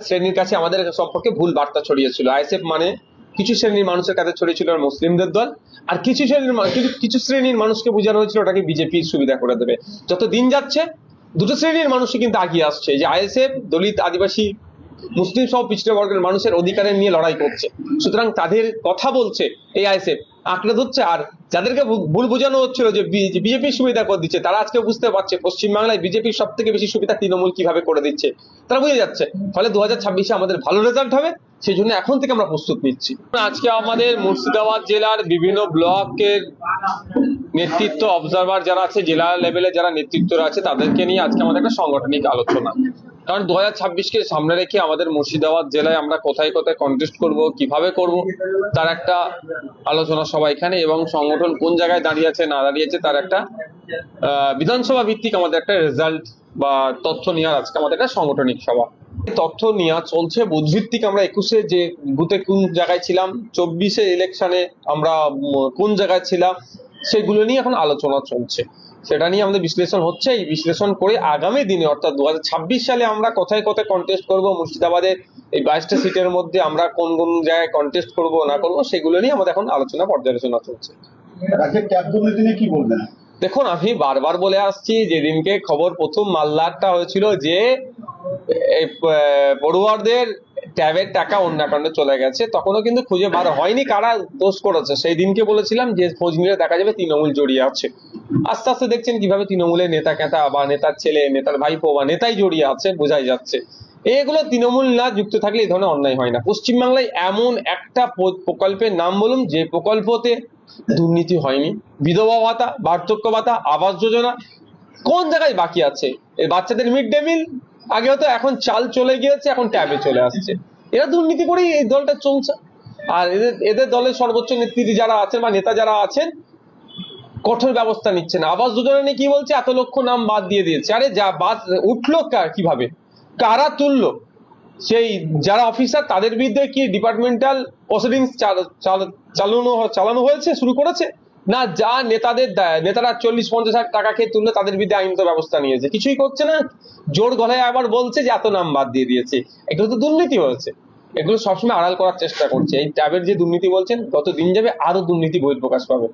শ্রেণির কাছে আমাদের সম্পর্কে ভুল বার্তা ছড়িয়েছিল। আইএসএফ মানে কিছু শ্রেণির মানুষের কাছে ছড়িয়েছিল মুসলিমদের দল। আর কিছু শ্রেণির কিছু শ্রেণির মানুষকে বোঝানো হয়েছিল ওটাকে বিজেপির সুবিধা করে দেবে। যত দিন যাচ্ছে, দুটো শ্রেণির মানুষই কিন্তু আগিয়ে আসছে। যে আইএসএফ, দলিত, আদিবাসী মুসলিম সহ পিছিয়ে বর্গের মানুষের অধিকারের নিয়ে লড়াই করছে। সুতরাং তাদের কথা বলছে এই আইএসএফ আঁকড়ে ধরছে আর যাদেরকে ভুল বোঝানো হচ্ছিল যে বিজেপির সুবিধা করে দিচ্ছে, তারা আজকে বুঝতে পারছে পশ্চিমবাংলায় বিজেপির সব থেকে বেশি সুবিধা তৃণমূল কীভাবে করে দিচ্ছে। তারা বুঝে যাচ্ছে। ফলে দু হাজার আমাদের ভালো রেজাল্ট হবে সেই জন্য এখন থেকে আমরা প্রস্তুত নিচ্ছি। আজকে আমাদের মুর্শিদাবাদ জেলার বিভিন্ন ব্লকের নেতৃত্ব অবজারভার যারা আছে, জেলা লেভেলে যারা নেতৃত্বরা আছে, তাদেরকে নিয়ে আজকে আমাদের একটা সাংগঠনিক আলোচনা। কারণ দু হাজার ছাব্বিশকে সামনে রেখে আমাদের মুর্শিদাবাদ জেলায় আমরা কোথায় কোথায় কন্টেস্ট করব, কীভাবে করব, তার একটা আলোচনা সভা এখানে এবং সংগঠন কোন জায়গায় দাঁড়িয়ে আছে, না দাঁড়িয়েছে তার একটা বিধানসভা ভিত্তিক আমাদের একটা রেজাল্ট বা তথ্য নেওয়ার আজকে আমাদের একটা সাংগঠনিক সভা। তথ্য নেওয়া চলছে বুথ ভিত্তিক আমরা একুশে যে বুথে কোন জায়গায় ছিলাম, চব্বিশে ইলেকশনে আমরা কোন জায়গায় ছিলাম, সেগুলো নিয়ে এখন আলোচনা চলছে। সেটা নিয়ে আমাদের বিশ্লেষণ হচ্ছে এই বিশ্লেষণ করে আগামী দিনে অর্থাৎ দু সালে আমরা কোথায় কোথায় কন্টেস্ট করব মুর্শিদাবাদে এই বাইশটা সিটের মধ্যে আমরা কোন কোন জায়গায় কন্টেস্ট করব না করব সেগুলো নিয়ে আমাদের এখন আলোচনা পর্যালোচনা চলছে। কি বলবেন? দেখুন আমি বারবার বলে আসছি যেদিনকে খবর প্রথম মাল্লারটা হয়েছিল যে পড়ুয়ারদের ট্যাবের টাকা অন্য অ্যাকাউন্টে চলে গেছে। তখনও কিন্তু খুঁজে বার হয়নি কারা দোষ করেছে। সেই দিনকে বলেছিলাম যে খোঁজ নিলে দেখা যাবে তৃণমূল জড়িয়ে আছে। আস্তে আস্তে দেখছেন কীভাবে তৃণমূলের নেতা কেতা বা নেতার ছেলে, নেতার ভাইপো বা নেতাই জড়িয়ে আছে, বোঝাই যাচ্ছে। এগুলো তৃণমূল না, যুক্ত থাকলে এই ধরনের অন্যায় হয় না। পশ্চিমবাংলায় এমন একটা প্রকল্পের নাম বলুন, যে প্রকল্পতে দুর্নীতি হয়নি। বিধবা ভাতা, বার্ধক্য ভাতা, আবাস যোজনা, কোন জায়গায় বাকি আছে? বাচ্চাদের মিড ডে মিল আগে হতো এখন চাল চলে গিয়েছে এখন ট্যাবে চলে আসছে। এরা দুর্নীতি করেই এই দলটা চলছে। আর এদের এদের দলের সর্বোচ্চ নেতৃত্বে যারা আছেন বা নেতা যারা আছেন কঠোর ব্যবস্থা নিচ্ছেন আবাস যোজনা নিয়ে কি বলছে? এত লক্ষ নাম বাদ দিয়ে দিয়েছে। আরে যা বাদ উঠল কীভাবে? কারা তুললো? সেই যারা অফিসার তাদের বিরুদ্ধে কি ডিপার্টমেন্টাল প্রসিডিংস চালানো চালানো হয়েছে শুরু করেছে? না, যা নেতাদের দেয় নেতারা চল্লিশ, পঞ্চাশ হাজার টাকা খেয়ে তুললে তাদের বিরুদ্ধে আইনত ব্যবস্থা নিয়েছে। কিছুই করছে না। জোর গলায় আবার বলছে যে, এত নাম বাদ দিয়ে দিয়েছে। এগুলো তো দুর্নীতি হয়েছে। এগুলো সবসময় আড়াল করার চেষ্টা করছে। এই ট্যাবের যে দুর্নীতি বলছেন যত দিন যাবে আরও দুর্নীতি বহিঃপ্রকাশ পাবে।